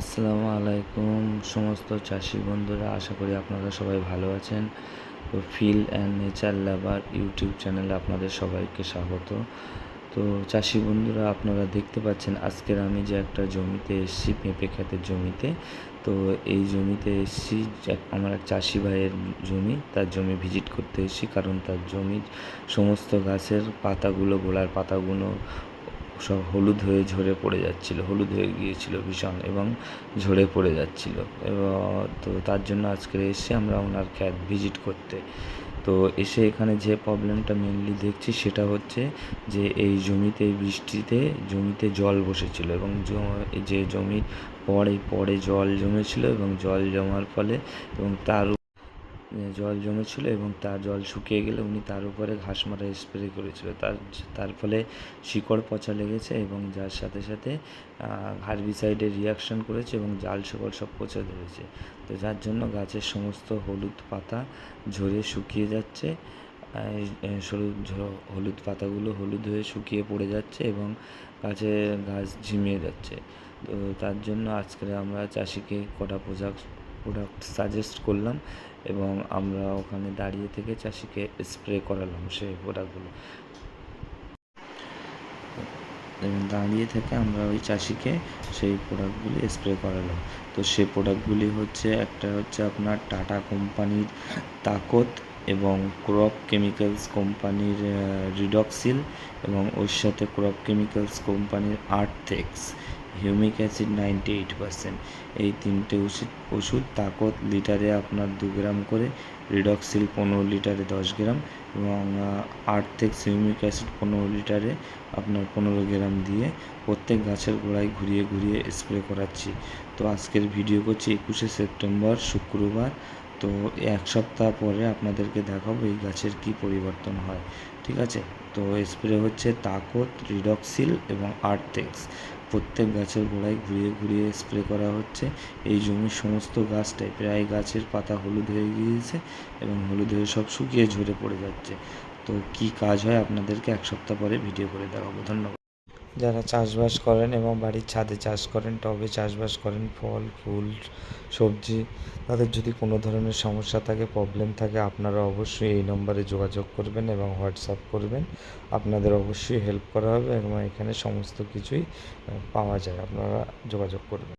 আসসালামু আলাইকুম, সমস্ত চাষি বন্ধুরা, আশা করি আপনারা সবাই ভালো আছেন। তো fill and nature labour YouTube চ্যানেলে আপনাদের সবাইকে স্বাগত। তো চাষি বন্ধুরা, আপনারা দেখতে পাচ্ছেন, আজকের আমি যে একটা জমিতে এসেছি, পেঁপে ক্ষেতের জমিতে। তো এই জমিতে এসেছি আমার এক চাষি ভাইয়ের জমি, তার জমি ভিজিট করতে এসেছি, কারণ তার জমির সমস্ত গাছের পাতাগুলো, গোলার পাতাগুলো সব হলুদ হয়ে ঝরে পড়ে যাচ্ছিল, হলুদ হয়ে গিয়েছিল ভীষণ এবং ঝরে পড়ে যাচ্ছিল। তো তার জন্য আজকে এসে আমরা ওনার খ্যাত ভিজিট করতে। তো এসে এখানে যে প্রবলেমটা মেনলি দেখছি সেটা হচ্ছে যে এই জমিতে, বৃষ্টিতে জমিতে জল বসেছিল এবং যে জমির পরে পরে জল জমেছিল এবং জল জমার ফলে এবং তার জল জমেছিল এবং তার জল শুকিয়ে গেলে উনি তার উপরে ঘাস মারা স্প্রে করেছিল। তার তার ফলে শিকড় পচা লেগেছে এবং যার সাথে সাথে হার্বিসাইডে রিয়াকশন করেছে এবং জাল শিকড় সব পচে ধরেছে। তো যার জন্য গাছের সমস্ত হলুদ পাতা ঝরে শুকিয়ে যাচ্ছে। সরু- হলুদ পাতাগুলো হলুদ হয়ে শুকিয়ে পড়ে যাচ্ছে এবং গাছে গাছ ঝিমিয়ে যাচ্ছে। তো তার জন্য আজকে আমরা চাষিকে কটা প্রোডাক্ট প্রোডাক্ট সাজেস্ট করলাম এবং আমরা ওখানে দাঁড়িয়ে থেকে চাষিকে স্প্রে করালাম সেই প্রোডাক্টগুলো এবং দাঁড়িয়ে থেকে আমরা ওই চাষিকে সেই প্রোডাক্টগুলি স্প্রে করালাম। তো সেই প্রোডাক্টগুলি হচ্ছে, একটা হচ্ছে আপনার টাটা কোম্পানির তাকত এবং ক্রপ কেমিক্যালস কোম্পানির রিডক্সিল এবং ওর সাথে ক্রপ কেমিক্যালস কোম্পানির Earthex humic acid ninety eight percent এই তিনটে ওষুধ ওষুধ তাকত লিটারে আপনার দু গ্রাম করে রিডক্সিল পনেরো লিটারে দশ গ্রাম এবং আর্থেক্স হিউমিক অ্যাসিড পনেরো লিটারে আপনার পনেরো গ্রাম দিয়ে প্রত্যেক গাছের গোড়ায় ঘুরিয়ে ঘুরিয়ে স্প্রে করাচ্ছি। তো আজকের ভিডিও করছি একুশে সেপ্টেম্বর শুক্রবার। তো এক সপ্তাহ পরে আপনাদেরকে দেখাবো এই গাছের কি পরিবর্তন হয়, ঠিক আছে? তো স্প্রে হচ্ছে তাকত রিডক্সিল এবং আর্টেক্স প্রত্যেক গাছের গোড়ায় ঘুরিয়ে ঘুরিয়ে স্প্রে করা হচ্ছে। এই জমির সমস্ত গাছটাই প্রায় গাছের পাতা হলুদ হয়ে গিয়েছে এবং হলুদ হয়ে সব শুকিয়ে ঝরে পড়ে যাচ্ছে। তো কি কাজ হয় আপনাদেরকে এক সপ্তাহ পরে ভিডিও করে দেখাবো। ধন্যবাদ। যারা চাষবাস করেন এবং বাড়ির ছাদে চাষ করেন, টবে চাষবাস করেন, ফল, ফুল, সবজি, তাদের যদি কোনো ধরনের সমস্যা থাকে প্রবলেম থাকে, আপনারা অবশ্যই এই নম্বরে যোগাযোগ করবেন এবং হোয়াটসঅ্যাপ করবেন। আপনাদের অবশ্যই হেল্প করা হবে এবং এখানে সমস্ত কিছুই পাওয়া যায়। আপনারা যোগাযোগ করবেন।